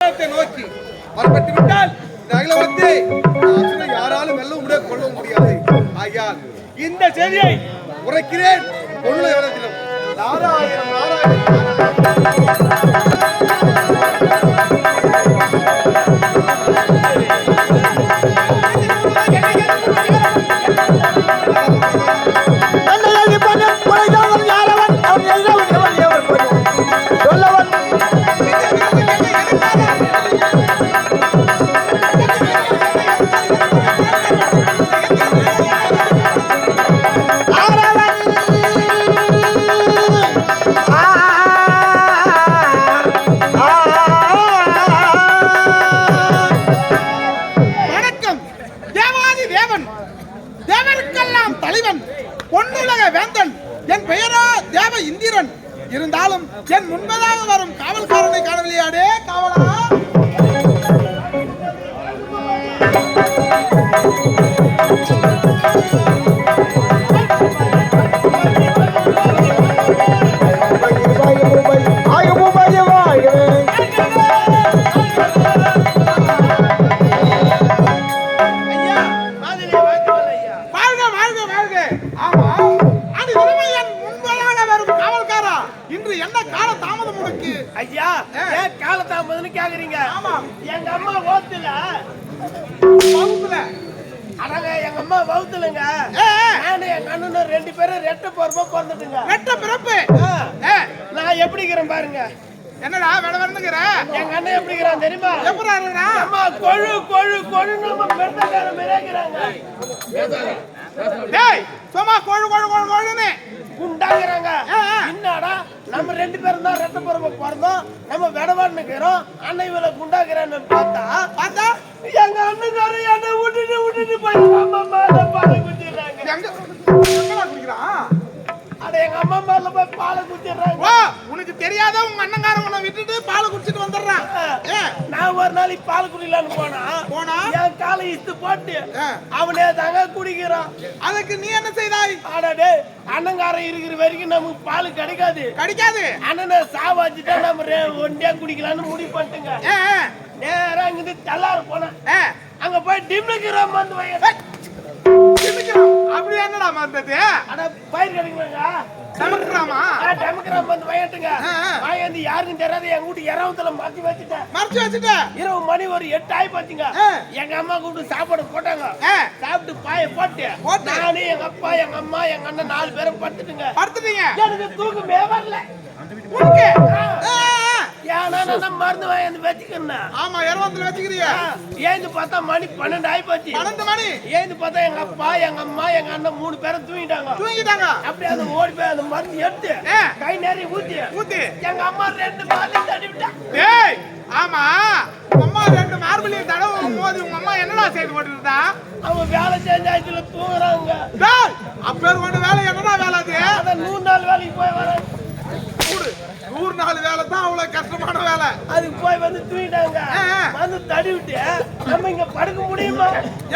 நோக்கி வரப்பட்டு விட்டால் இந்த அகிலவனத்தை யாராலும் வெல்ல முடியாது கொள்ள முடியாது. ஆகையால் இந்த செய்தியை உரைக்கிறேன் பொருளை எவ்வளத்திலும் நாராயணம் நாராயணம் தேவன். தேவருக்கெல்லாம் தலைவன் பொன்னுலக வேந்தன். என் பெயரோ தேவ இந்திரன். இருந்தாலும் என் முன்பதாக வரும் காவல்காரனை காணவில்லையாடே காவலா? வாழ்க கேக்குறீங்க. ஆமா. எங்க அம்மா வகுத்துல. வகுப்புல அடங்க எங்க அம்மா ஏ. நானும் எங்க அண்ணனும் ரெண்டு பேரும் ரெட்ட பொறுப்பா பிறந்துட்டுங்க. வெட்ட பிறப்பு? நான் எப்படி இருக்கிறேன் பாருங்க. என்னடா வேட வரணுங்கிற எங்க அண்ணன் எப்படி இருக்கிறான் தெரியுமா? எப்படா அம்மா கொழு கொழு கொழு நம்ம பெருந்தக்கார மிரக்கிறாங்க. டேய் சும்மா கோழு கோழு கோழு கோழுன்னு. குண்டாங்கிறாங்க. என்னடா? நம்ம ரெண்டு பேரும் தான் ரெட்ட பொறுப்பா பிறந்தோம் நம்ம விடவான்னு இருக்கிறோம் அண்ணன் இவளை குண்டாக்குறான்னு பார்த்தா பார்த்தா? எங்க அண்ணன்காரன் என்னை விட்டுட்டு விட்டுட்டு போய் அம்மா மேல பாலை குத்திடுறாங்க. அட எங்க அம்மா மேல போய் பாலை குத்திடுறாங்க. உனக்கு தெரியாத உங்க அண்ணங்காரன் உன்னை விட்டுட்டு பாலை குடிச்சிட்டு வந்துடுறான் ஏ நான் ஒரு நாளைக்கு பால் குடிக்கலான்னு போனா போனா? என் காலை இஸ்து போட்டு. அவனே தாங்க குடிக்கிறான். அதுக்கு நீ என்ன செய்தாய்? ஆடாடே அண்ணங்காரன் இருக்கிற வரைக்கும் நமக்கு பால் கிடைக்காது. கிடைக்காது. அண்ணனை சாவாச்சுட்டா நம்ம ஒண்டியா குடிக்கலாம்னு முடிவு பண்ணிட்டுங்க. நேரா இங்கிருந்து தள்ளாறு போனேன். அங்க போய் டிம்னுக்கிறோம் வந்து வைய தின்னுக்கிறான். அப்படி என்னடா மறந்தது அட பயிர் கிடைக்கலங்க நமக்குறாமா டெமோக்ராம் வந்து வயட்டுங்க. வாங்கி யாருக்கும் தெரியாது என் வீட்டு இரவுத்துல மாத்தி வச்சுட்டேன். மறைச்சு வச்சுட்ட? இரவு மணி ஒரு எட்டு ஆகி போச்சுங்க. ஆ. எங்க அம்மா கூப்பிட்டு சாப்பாடு போட்டாங்க. சாப்பிட்டு பாய போட்டு. நானு எங்க அப்பா எங்க அம்மா எங்க அண்ணன் நாலு பேரும் படுத்துட்டுங்க. படுத்துட்டீங்க? எனக்கு தூக்கமே வரல. உனக்கு? மருந்து வாங்கி வச்சுக்கிறேன் ஆமா இரவத்துல வச்சுக்கிறிய. ஏந்து பார்த்தா மணி பன்னெண்டு ஆகி போச்சு பன்னெண்டு மணி. ஏந்து பார்த்தா எங்க அப்பா எங்க அம்மா எங்க அண்ணன் மூணு பேரும் தூங்கிட்டாங்க. தூங்கிட்டாங்க. அப்படியே அந்த ஓடி போய் அந்த மருந்து எடுத்து. கை நிறைய ஊத்தி. ஊத்தி. எங்க அம்மா ரெண்டு பாலி தடிவிட்டா டேய் ஆமா. அம்மா ரெண்டு மார்பிளையும் தடவை போது உங்க அம்மா என்னடா செய்து போட்டுருந்தா அவன் வேலை செஞ்சாச்சுல தூங்குறாங்க. டேய் அப்பேர் கொண்டு வேலை என்னடா வேலை அது? நூறு நாள் வேலைக்கு போய் நூறு நாலு வேலை தான் அவ்வளவு கஷ்டமான வேலை. அதுக்கு போய் வந்து தூங்கிட்டாங்க. வந்து தடி விட்டு நம்ம இங்க படுக்க முடியுமா?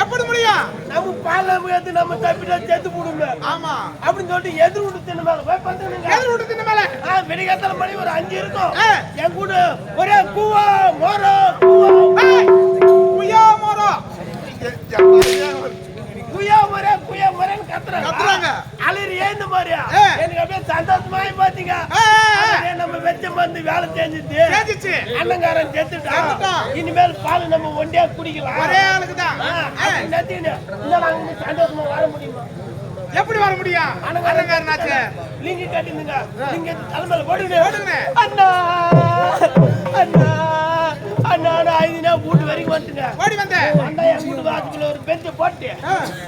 எப்படி முடியும்? நம்ம பால எடுத்து நம்ம தப்பிட்டா செத்து போடுங்க. ஆமா. அப்படின்னு சொல்லிட்டு எதிர் விட்டு தின்னு மேல போய் பத்துனுங்க எதிர் விட்டு தின்ன மேல. விடிகாத்தல மணி ஒரு அஞ்சு இருக்கும். என் கூட ஒரே கூவா மோரோ குய்யா மோரோ. குயா மரே குயா மரேன்னு கத்துறாங்க. கத்துறாங்க. அலறி ஏந்த மாதிரியா? சந்தோஷமாயி பாத்தீங்க நம்ம வெச்ச மருந்து வேலை செஞ்சுட்டு கேட்டுச்சு அண்ணங்காரன் செத்துட்டான். இனிமேல் பால் நம்ம ஒண்டியா குடிக்கலாம். ஒரே ஆளுக்கு தான். நாங்க இங்க சந்தோஷமா வர முடியுமா? எப்படி வர முடியும்? அண்ணங்காரனாச்சு லிங்க கட்டிருந்துங்க. லிங்க தலைமையில. அண்ணா அண்ணா அண்ணா ஐந்து நாள் வந்துட்டுங்க ஓடி வந்த. அண்ணா என் வீட்டு வாசத்துல ஒரு பெஞ்ச போட்டு.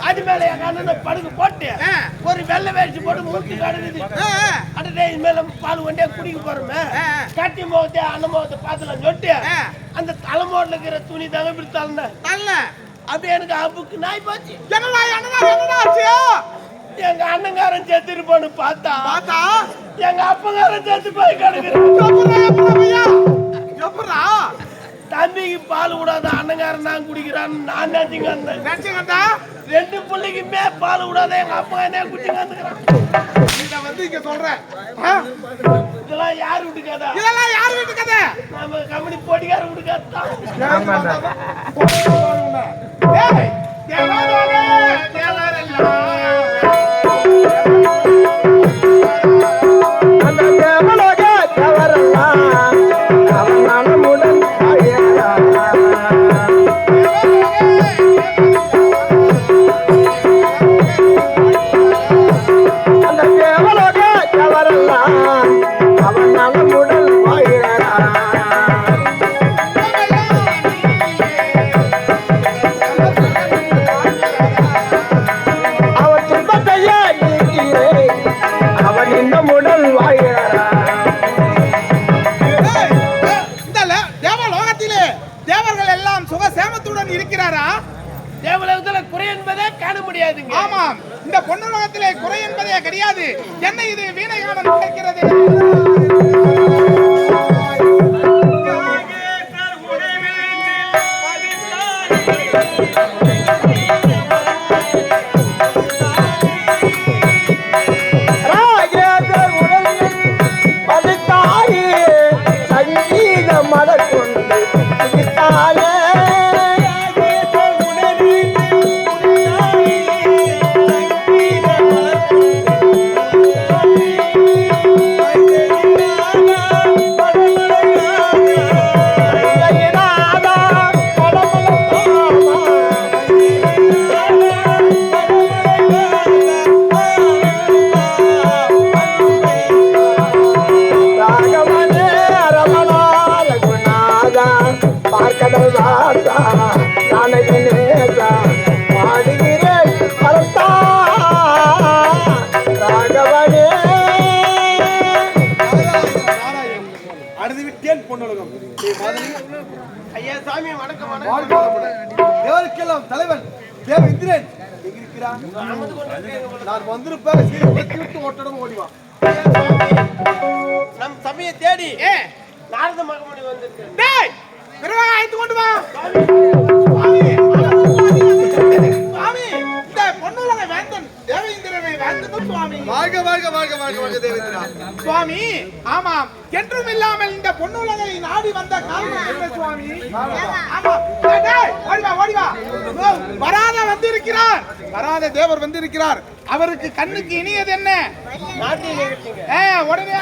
அது மேல எங்க அண்ணனை படுக்க போட்டு. ஒரு வெள்ளை வேஷ்டி போட்டு முறுக்கு கடுக்குது. அடடே இது மேல பால் வண்டியா குடிக்க போறோமே. கட்டி முகத்தை அண்ணன் முகத்தை பாத்துல சொட்டு. அந்த தலைமோட்ல இருக்கிற துணி தாங்க இப்படி அப்படியே எனக்கு அப்புக்கு நாய் போச்சு. என்னடா என்னடா என்னடா ஆச்சு? எங்க அண்ணங்காரன் செத்துருப்பான்னு பார்த்தா பார்த்தா? எங்க அப்பங்காரன் செத்து போய் கிடக்குறான். பால் விடாத அண்ணங்காரன் தான் குடிக்கிறான்னு நான் நினைச்சுங்க. நினைச்சுக்கண்டா ரெண்டு பிள்ளைக்குமே பால் விடாத எங்க அப்பா என்ன குடிச்சுங்க வந்து இங்க சொல்றேன் இதெல்லாம் யார் வீட்டு கதை இதெல்லாம் யார் வீட்டு கதை நம்ம கம்பெனி போட்டிக்கார வீட்டு கதை தான் என்பதே காண முடியாதுங்க. ஆமாம் இந்த பொன்னுலகத்திலே குறை என்பதே கிடையாது. என்ன இது வீணைகானம் கேட்கிறது விட்டேன் பொன்னுலகம் ஐயா சாமி வணக்கம். தேவருக்கெல்லாம் தலைவன் தேவ இந்திரன் எங்க இருக்கிறான் நான் வந்திருப்பேன் விட்டு ஓட்டடம் ஓடிவான் நம் சமய தேடி ஏ. நாரத மகமணி வந்திருக்கு டேய் விரைவாக அழைத்து கொண்டு வா. பொன்னுலக வேந்தன் தேவேந்திரனை வேந்தனும் சுவாமி. வாழ்க வாழ்க வாழ்க வாழ்க வாழ்க தேவேந்திரா. சுவாமி ஆமாம் என்றும் இல்லாமல் இந்த பொன்னுலகை நாடி வந்த காரணம் என்ன சுவாமி? ஆமாம் டேய், டேய், ஓடி வா ஓடி வா ஓ, வராத வந்திருக்கிறார். வராத தேவர் வந்திருக்கிறார். அவருக்கு கண்ணுக்கு இனியது என்ன? உடனே